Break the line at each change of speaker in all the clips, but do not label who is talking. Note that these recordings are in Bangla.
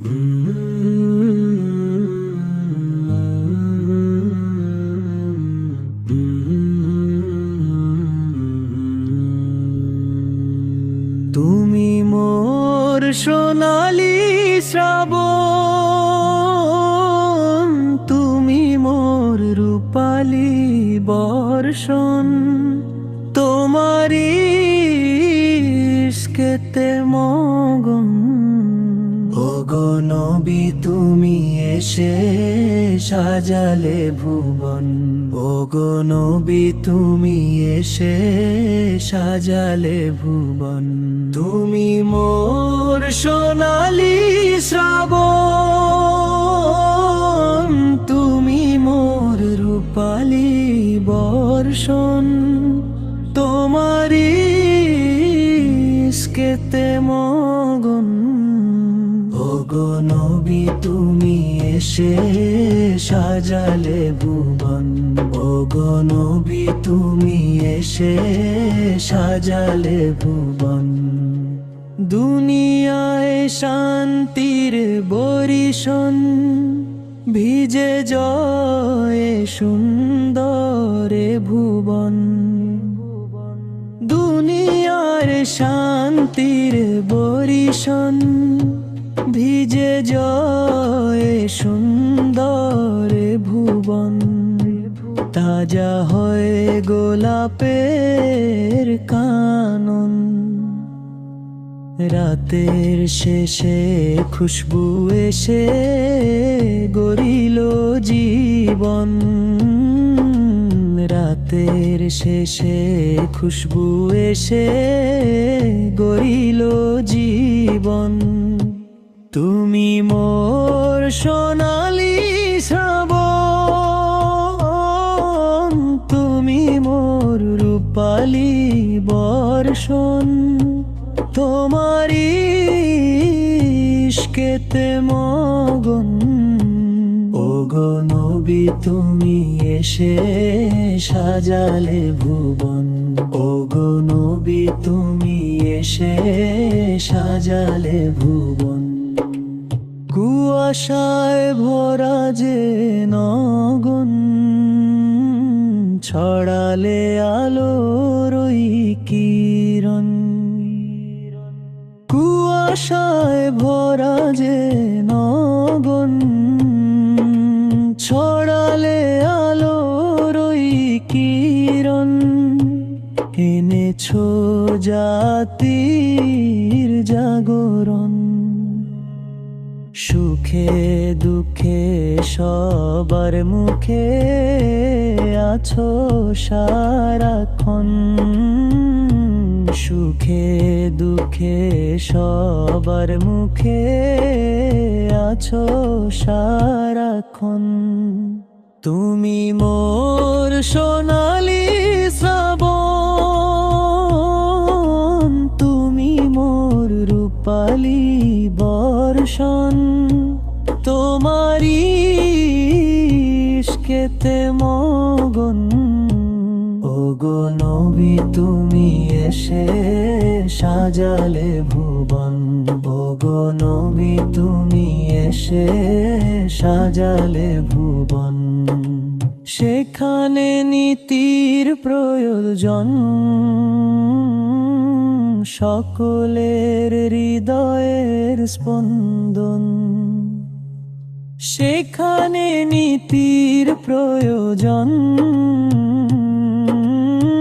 তুমি মোর সোনালি শ্রাবণ তুমি মোর রূপালি বর্ষণ। তোমারি ইশকেতে মগন নবী, তুমি এসে সাজালে ভুবন। ওগো নবী, তুমি এসে সাজালে ভুবন। তুমি মোর সোনালি শ্রাবণ, তুমি মোর রূপালি বর্ষণ। তোমারি ইশকেতে মগন এসে সাজালে ভুবন। ওগো নবী, তুমি এসে সাজালে ভুবন। দুনিয়ায় শান্তির বরিশন, ভিজে জয় সুন্দরে ভুবন। দুনিয়ার শান্তির বরিশন ভিজে জয় সুন্দর ভুবন। তাজা হয় গোলাপের কানন। রাতের শেষে খুশবু এসে গরিল জীবন। রাতের শেষে খুশবু এসে গরিল জীবন। তুমি মোর সোনালি শ্রাবণ, তুমি মোর রূপালি বর্ষণ। তোমারি ইশকেতে মগন, ওগো তুমি এসে সাজালে ভুবন। ওগো নবী তুমি এসে সাজালে ভুবন। কুয়াশায় ভরা যে নগন ছড়ালে আলোর ওই কিরণ। কুয়াশায় ভরা যে নগন ছড়ালে আলোর ওই কিরণ। এনেছো জাতির জাগরণ। সুখে দুঃখে সবার মুখে আছো সারাক্ষণ। সুখে দুঃখে সবার মুখে আছো সারাক্ষণ। তুমি মোর সোনালি ইশকেতে মগন। ওগো নবী, তুমি এসে সাজালে ভুবন। ওগো নবী, তুমি এসে সাজালে ভুবন। সেখানে নীতির প্রয়োজন। সকলের হৃদয়ের স্পন্দন। সেখানে নীতির প্রয়োজন।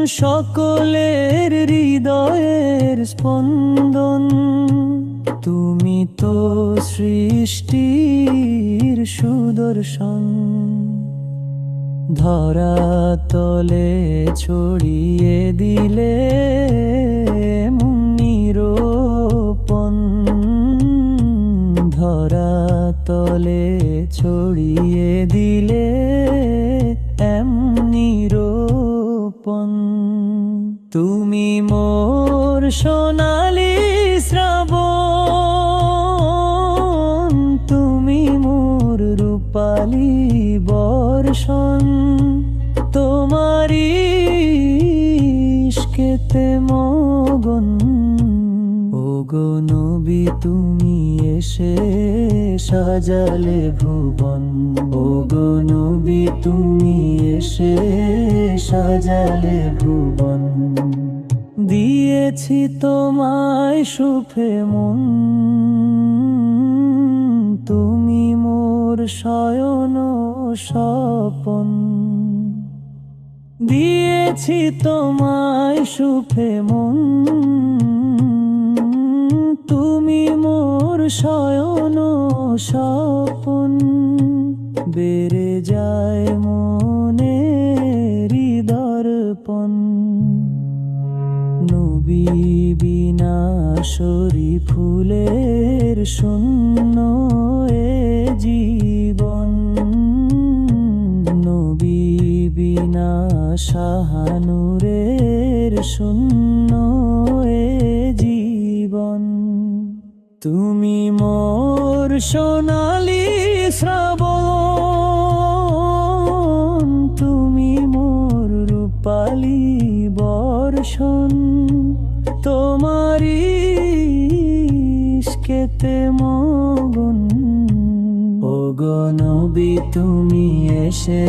সকলের হৃদয়ের স্পন্দন। তুমি তো সৃষ্টির সুদর্শন। ধরা তলে ছড়িয়ে দিলে তুমি মোর সোনালি শ্রাবণ তুমি মোর রূপালি বর্ষণ। তোমারি কেতে মগন ওগো নবী, তুমি এসে সাজালে ভুবন। ও গো নবী, তুমি এসে সাজালে ভুবন। দিয়েছি তোমায় সুফে মন। তুমি মোর শয়ন স্বপন। দিয়েছি তোমায় সুফে মন। তুমি মোর শয়ন স্বপন। বেড়ে যায় মনে হৃদর্পণ। নবী বিনা সরি ফুলের শূন্য এ জীবন। নবী বিনা শাহানুরের শূন্য তুমি মোর সোনালি শ্রাবণ, তুমি মোর রূপালি বর্ষণ। তোমারি কেতে মগন। ও গনবি তুমি এসে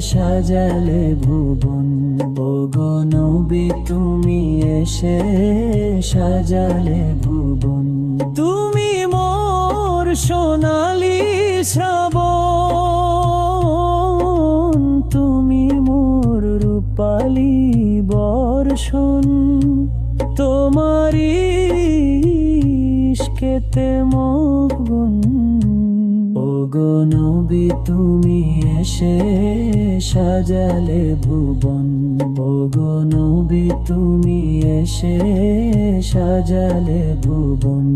সাজালে ভুবন। ও গনবি তুমি এসে সাজালে ভুবন। সোনালি শ্রাবণ, তুমি মোর রূপালি বর্ষণ। তোমারি কেতে মগুন ও গনবি তুমি এসে সাজালে ভুবন। ও গনবি তুমি এসে সাজালে ভুবন।